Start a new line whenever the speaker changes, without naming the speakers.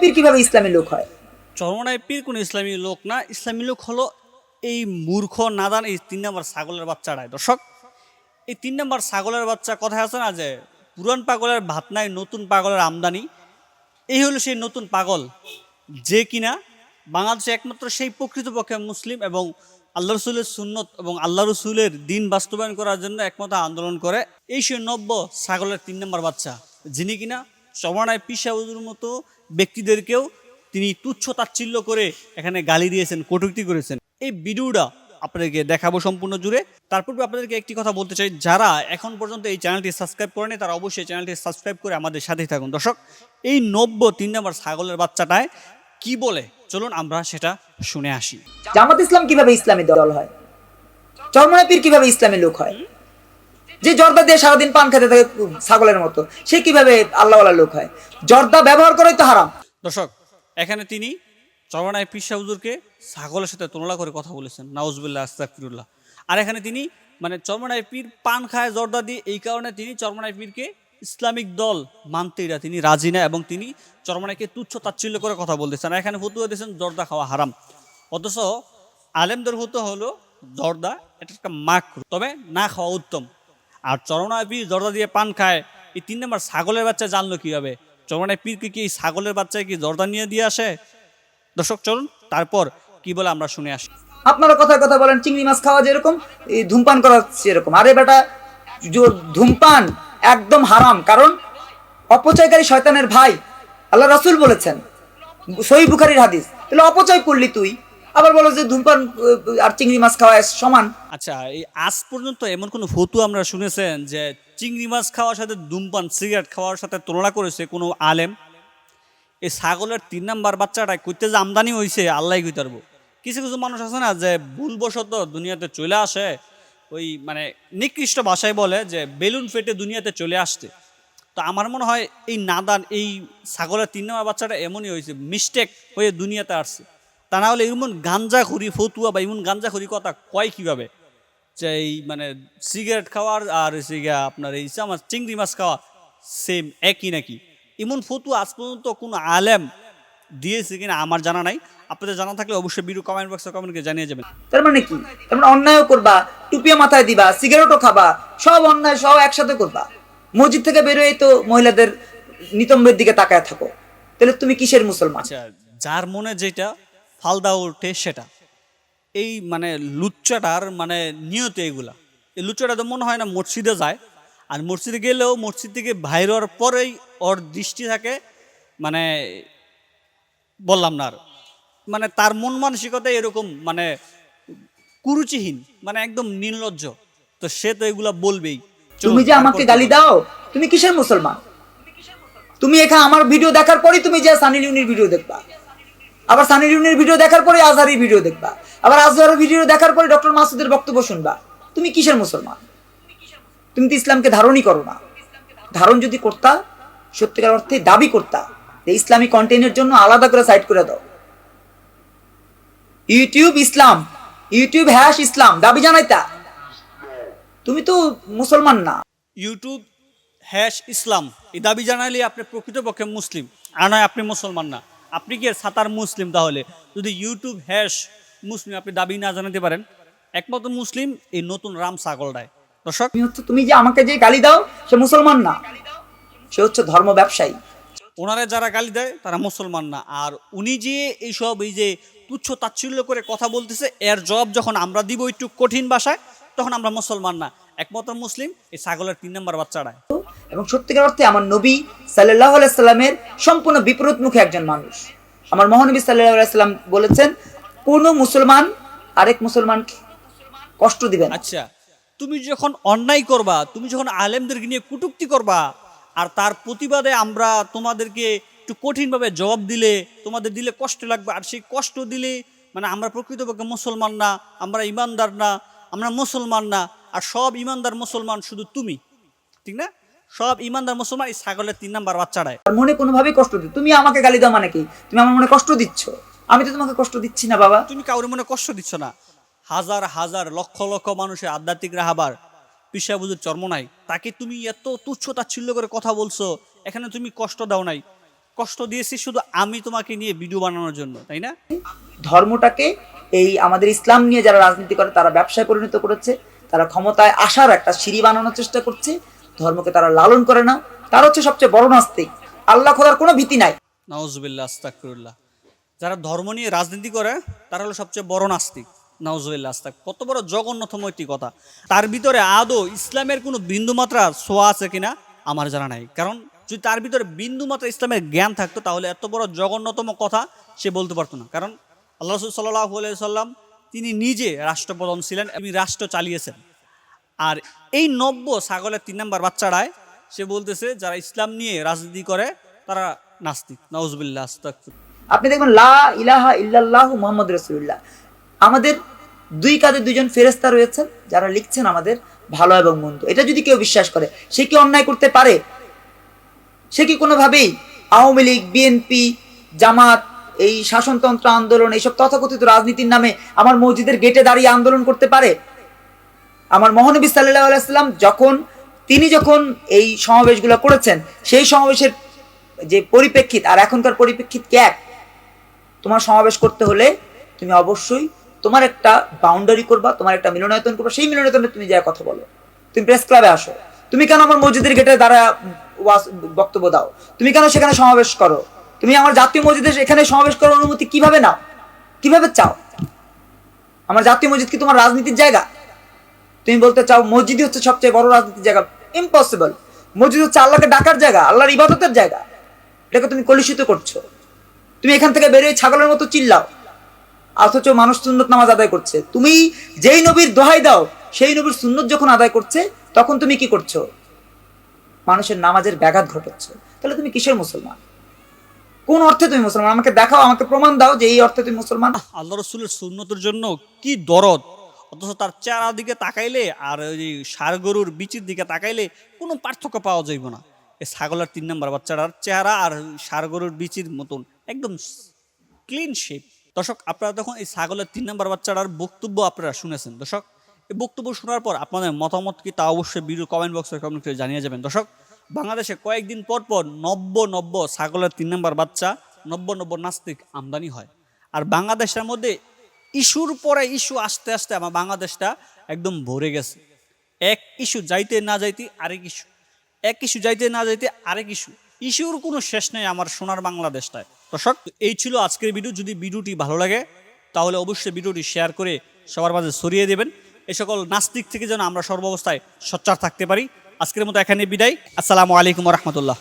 পীর কীভাবে ইসলামী লোক হয়?
পীর কোনো ইসলামী লোক না। ইসলামী লোক হলো এই মূর্খ, নাদান, এই তিন নম্বর ছাগলের দর্শক, এই তিন নম্বর ছাগলের বাচ্চা আছে না যে, পুরান পাগলের ভাত নাই, নতুন পাগলের আমদানি। এই হলো সেই নতুন পাগল। যে কিনা বাংলাদেশে একমাত্র সেই প্রকৃতপক্ষে মুসলিম এবং আল্লাহ রসুলের সুন্নত এবং আল্লাহ রসুলের দিন বাস্তবায়ন করার জন্য একমত আন্দোলন করে। এই সে নব্য ছাগলের তিন নম্বর বাচ্চা, যিনি কিনা চমড়ায় পিসাউজুর মতো ব্যক্তিদেরকেও তিনি তুচ্ছ তাচ্ছিল্য করে এখানে গালি দিয়েছেন, কটূক্তি করেছেন। এই ভিডিওটা আপনাদেরকে দেখাবো সম্পূর্ণ জুড়ে। তারপর আপনাদেরকে একটি কথা বলতে চাই, যারা এখন পর্যন্ত এই চ্যানেলটি সাবস্ক্রাইব করেনি, তারা অবশ্যই চ্যানেলটি সাবস্ক্রাইব করে আমাদের সাথেই থাকুন। দর্শক, এই নব্য তিন নম্বর ছাগলের বাচ্চাটায় কি বলে? চলুন আমরা সেটা শুনে আসি।
জামাত ইসলাম কীভাবে ইসলামী দল হয়? চরমনায় কীভাবে ইসলামী লোক হয়? যে জর্দা দিয়ে সারাদিন পান খেতে থাকে ছাগলের মতো, সে কীভাবে আল্লাহওয়ালা লোক হয়? জর্দা ব্যবহার করাই তো হারাম।
দর্শক, এখানে তিনি চরমানায় পিসা হুজুরকে ছাগলের সাথে তুলনা করে কথা বলেছেন। নাউজবুল্লাহ আস্তাকফিরুল্লাহ আর এখানে তিনি মানে চরমানায় পীর পান খায় জর্দা দিয়ে, এই কারণে তিনি চরমানায় পীরকে ইসলামিক দল মানতেইরা তিনি রাজি না এবং তিনি চরমানাইকে তুচ্ছ তাচ্ছিল্য করে কথা বলতেছেন। এখানে ফতুয়া দিয়েছেন, জর্দা খাওয়া হারাম। অথচ আলেমদের হতো হলো জর্দা, এটা একটা মাখ তবে না খাওয়া উত্তম। আর চরমানায় পীর জর্দা দিয়ে পান খায়। এই তিন নম্বর ছাগলের বাচ্চা জানলো কীভাবে? চরমানায় পীরকে কি এই ছাগলের বাচ্চায় কি জর্দা নিয়ে দিয়ে আসে? দর্শক, চলুন, তারপর কি বলে আমরা শুনে আসি।
আপনারা কথায় কথা বলেন, চিংড়ি মাছ খাওয়া যেরকম, এই ধূমপান করা সেরকম। আরে বেটা ধূমপান একদম হারাম, কারণ অপচয়কারী শয়তানের ভাই, আল্লাহ রাসূল বলেছেন সহি বুখারির হাদিস। তাহলে অপচয় করলি তুই? আবার বলো যে ধূমপান আর চিংড়ি মাছ খাওয়া সমান।
আচ্ছা এই আজ পর্যন্ত এমন কোনো ফতু আমরা শুনেছেন যে চিংড়ি মাছ খাওয়ার সাথে ধূমপান, সিগারেট খাওয়ার সাথে তুলনা করেছে কোনো আলেম? এই ছাগলের তিন নাম্বার বাচ্চাটা করতে যে আমদানি হয়েছে আল্লাহ কইতে কিছু কিছু মানুষ আছে না যে ভুলবশত দুনিয়াতে চলে আসে, ওই মানে নিকৃষ্ট ভাষায় বলে যে বেলুন ফেটে দুনিয়াতে চলে আসতে। তো আমার মনে হয় এই নাদান, এই ছাগলের তিন নম্বর বাচ্চাটা এমনই হয়েছে মিস্টেক হয়ে দুনিয়াতে আসছে। তা না হলে এমন গাঞ্জা খড়ি ফতুয়া বা এমন গাঞ্জা খড়ি কথা কয় কীভাবে? যে এই মানে সিগারেট খাওয়ার আর গিয়া আপনার এই মাছ চিংড়ি মাছ খাওয়া সেম একই নাকি? এমন ফতু আজ পর্যন্ত কোনো আলেম দিয়েছে কিনা আমার জানা নাই। আপনাদের জানা থাকলে অবশ্যই ভিডিও কমেন্ট বক্সে কমেন্টকে জানিয়ে যাবেন।
তার মানে কি? তার মানে অন্যায়ও করবা টুপিও মাথায় দিবা সিগারেটও খাবা সব অন্যায় সব একসাথে করবা। মসজিদ থেকে বেরোয় তো মহিলাদের নিতম্বের দিকে তাকায় থাকো। তাহলে তুমি কিসের মুসলমান?
আচ্ছা যার মনে যেটা ফালদা ওঠে সেটা। এই মানে লুচ্চাটার মানে নিয়ত এগুলা এই লুচ্চাটা তো মনে হয় না মসজিদে যায় আর মসজিদে গেলেও মসজিদ থেকে বাইর হওয়ার পরেই ওর দৃষ্টি থাকে মানে বললাম না আর। মানে তার মন মানসিকতা এরকম মানে কুরুচিহীন মানে একদম নির্লজ্জ। তো সে তো এগুলা বলবেই।
তুমি যে আমাকে গালি দাও তুমি কিসের মুসলমান? তুমি এখানে আমার ভিডিও দেখার পরেই তুমি যে সানি লিউনির ভিডিও দেখবা। আবার সানি লিউনির ভিডিও দেখার পরে আজহারির ভিডিও দেখবা। আবার আজহারের ভিডিও দেখার পরে ডক্টর মাসুদের বক্তব্য শুনবা। তুমি কিসের মুসলমান? তুমি তো ইসলামকে ধারণই করো না। ধারণ যদি করতা, সত্যিকার অর্থে দাবি করতা, যে ইসলামী কন্টেন্টের জন্য আলাদা করে সাইট করে দাও। YouTube Islam, YouTube hash Islam, দাবি জানাইতা। তুমি তো মুসলমান না।
ইউটিউব হ্যাশ ইসলাম, এই দাবি জানাইলে আপনি প্রকৃতপক্ষে মুসলিম। আর নয়, আপনি মুসলমান না। আপনি কি সাতার মুসলিম তাহলে? যদি ইউটিউব হ্যাশ মুসলিম আপনি দাবি না জানাতে পারেন একমাত্র মুসলিম এই নতুন রাম ছাগলটায়। দর্শক?
তুমি যে আমাকে যে গালি দাও সে মুসলমান না। সে হচ্ছে ধর্ম ব্যবসায়ী।
ওনারা যারা গালি দেয় তারা মুসলমান না। আর উনি যে এইসব এই যে তুচ্ছ তাচ্ছিল্য করে কথা বলতেছে এর জবাব যখন আমরা দিব একটু কঠিন ভাষায় তখন আমরা মুসলমান না। একমাত্র মুসলিম এই ছাগলের তিন নম্বর বাচ্চাটায়।
এবং সত্যিকার অর্থে আমার নবী সাল্লাহ সাল্লামের সম্পূর্ণ বিপরীত মুখে একজন মানুষ। আমার মহানবী সাল্লাহ সাল্লাম বলেছেন কোন মুসলমান আরেক মুসলমান কষ্ট দিবেন
আচ্ছা তুমি যখন অন্যায় করবা, তুমি যখন আলেমদেরকে নিয়ে কুটুক্তি করবা, আর তার প্রতিবাদে আমরা তোমাদেরকে একটু কঠিনভাবে জবাব দিলে, তোমাদের দিলে কষ্ট লাগবে, আর সেই কষ্ট দিলে মানে আমরা প্রকৃতপক্ষে মুসলমান না, আমরা ইমানদার না, আমরা মুসলমান না, আর সব ইমানদার মুসলমান শুধু তুমি। ঠিক না? সব ইমানদার মুসলমান এই ছাগলের তিন নাম্বার বাচ্চাটায়
আর মনে কোনোভাবেই কষ্ট দিই তুমি আমাকে গালি দাও মানে কি? তুমি আমার মনে কষ্ট দিচ্ছ? আমি তো তোমাকে কষ্ট দিচ্ছি না বাবা।
তুমি কাউরে মনে কষ্ট দিচ্ছ না। হাজার হাজার লক্ষ লক্ষ মানুষের আধ্যাত্মিক রাহাবার। পিসা বুঝুর চর্ম নাই। তাকে তুমি এত তুচ্ছ তাচ্ছিল্য করে কথা বলছো এখানে তুমি কষ্ট দাও নাই। কষ্ট দিয়েছি শুধু আমি তোমাকে নিয়ে ভিডিও বানানোর জন্য তাই না?
ধর্মটাকে এই আমাদের ইসলাম নিয়ে যারা রাজনীতি করে তারা ব্যবসায় পরিণত করেছে। তারা ক্ষমতায় আসার একটা সিঁড়ি বানানোর চেষ্টা করছে। ধর্মকে তারা লালন করে না, তারা হচ্ছে সবচেয়ে বড় নাস্তিক। আল্লাহ খোদার কোনো ভীতি নাই।
আস্তাকফিরুল্লাহ যারা ধর্ম নিয়ে রাজনীতি করে, তারা হলো সবচেয়ে বড় নাস্তিক। নাউজুবিল্লাহ আস্তাক কত বড় জঘন্যতম একটি কথা। তার ভিতরে আদৌ ইসলামের কোনো বিন্দুমাত্রা ছোঁয়া আছে কিনা, আমার জানা নাই। কারণ যদি তার ভিতরে বিন্দুমাত্রা ইসলামের জ্ঞান থাকতো, তাহলে এত বড় জঘন্যতম কথা সে বলতে পারতো না। কারণ আল্লাহ সাল্লাহ সাল্লাম তিনি নিজে রাষ্ট্রপ্রধান ছিলেন তিনি রাষ্ট্র চালিয়েছেন। আর এই নব্য ছাগলের তিন নাম্বার বাচ্চারায় সে বলতেছে, যারা ইসলাম নিয়ে রাজনীতি করে, তারা নাস্তিক।
আপনি দেখবেন লা ইলাহা ইল্লাল্লাহ মোহাম্মদ রসুল্লাহ আমাদের দুই কাঁধে দুজন ফেরেস্তা রয়েছেন, যারা লিখছেন আমাদের ভালো এবং মন্দ। এটা যদি কেউ বিশ্বাস করে, সে কি অন্যায় করতে পারে? সে কি কোনোভাবেই আওয়ামী লীগ, বিএনপি, জামাত, এই শাসনতন্ত্র আন্দোলন, এইসব তথাকথিত রাজনীতির নামে আমার মসজিদের গেটে দাঁড়িয়ে আন্দোলন করতে পারে? আমার মহানবী সাল্লাহ আলাইসাল্লাম যখন, তিনি যখন এই সমাবেশগুলো করেছেন, সেই সমাবেশের যে পরিপ্রেক্ষিত, আর এখনকার পরিপ্রেক্ষিত কি এক? তোমার সমাবেশ করতে হলে তুমি অবশ্যই তোমার একটা বাউন্ডারি করবা, তোমার একটা মিলনায়তন করবা। সেই মিলনায়তনে তুমি যা কথা বলো। তুমি প্রেস ক্লাবে আসো। তুমি কেন আমার মসজিদের গেটে দ্বারা বক্তব্য দাও? তুমি কেন সেখানে সমাবেশ করো? তুমি আমার জাতীয় মসজিদে এখানে সমাবেশ করার অনুমতি কীভাবে নাও? কীভাবে চাও? আমার জাতীয় মসজিদ কি তোমার রাজনীতির জায়গা? তুমি বলতে চাও মসজিদই হচ্ছে সবচেয়ে বড় রাজনীতির জায়গা? ইম্পসিবল মসজিদ হচ্ছে আল্লাহকে ডাকার জায়গা, আল্লাহর ইবাদতের জায়গা। এটাকে তুমি কলুষিত করছ। তুমি এখান থেকে বেরিয়ে ছাগলের মতো চিল্লাও। অথচ মানুষ সুন্নত নামাজ আদায় করছে। তুমি যেই নবীর দোহাই দাও, সেই নবীর সুন্নত যখন আদায় করছে, তখন তুমি কি করছ? মানুষের নামাজের ব্যাঘাত ঘটাচ্ছ। তাহলে তুমি কিসের মুসলমান? কোন অর্থে তুমি মুসলমান? আমাকে দেখাও, আমাকে প্রমাণ দাও যে এই অর্থে তুমি মুসলমান।
আল্লাহ রসুলের সুন্নতের জন্য কি দরদ? অথচ তার চেহারার দিকে তাকাইলে আর ওই সার গরুর বিচির দিকে তাকাইলে কোনো পার্থক্য পাওয়া যাইব না। এই ছাগলের তিন নম্বর বাচ্চাটার চেহারা আর সার গরুর বিচির মতন, একদম ক্লিন শেপ দর্শক, আপনারা তখন এই ছাগলের তিন নম্বর বাচ্চাটার বক্তব্য আপনারা শুনেছেন। দর্শক, এই বক্তব্য শোনার পর আপনাদের মতামত কি তা অবশ্যই ভিডিও কমেন্ট বক্সে কমেন্ট করে জানিয়ে যাবেন। দর্শক, বাংলাদেশে কয়েকদিন পর পর নব্য নব্য ছাগলের তিন নম্বর বাচ্চা, নব্য নব্য নাস্তিক আমদানি হয়। আর বাংলাদেশের মধ্যে ইস্যুর পরে ইস্যু আস্তে আস্তে আমার বাংলাদেশটা একদম ভরে গেছে। এক ইস্যু যাইতে না যাইতে আরেক ইস্যু। এক ইস্যু যাইতে না যাইতে আরেক ইস্যু। ইস্যুর কোনো শেষ নেই আমার সোনার বাংলাদেশটায়। দর্শক, এই ছিল আজকের ভিডিও। যদি ভিডিওটি ভালো লাগে, তাহলে অবশ্যই ভিডিওটি শেয়ার করে সবার মাঝে ছড়িয়ে দেবেন। এই সকল নাস্তিক থেকে যেন আমরা সর্বাবস্থায় সচ্চার থাকতে পারি। আজকের মতো এখানে বিদায়। আসসালামু আলাইকুম রহমতুল্লাহ।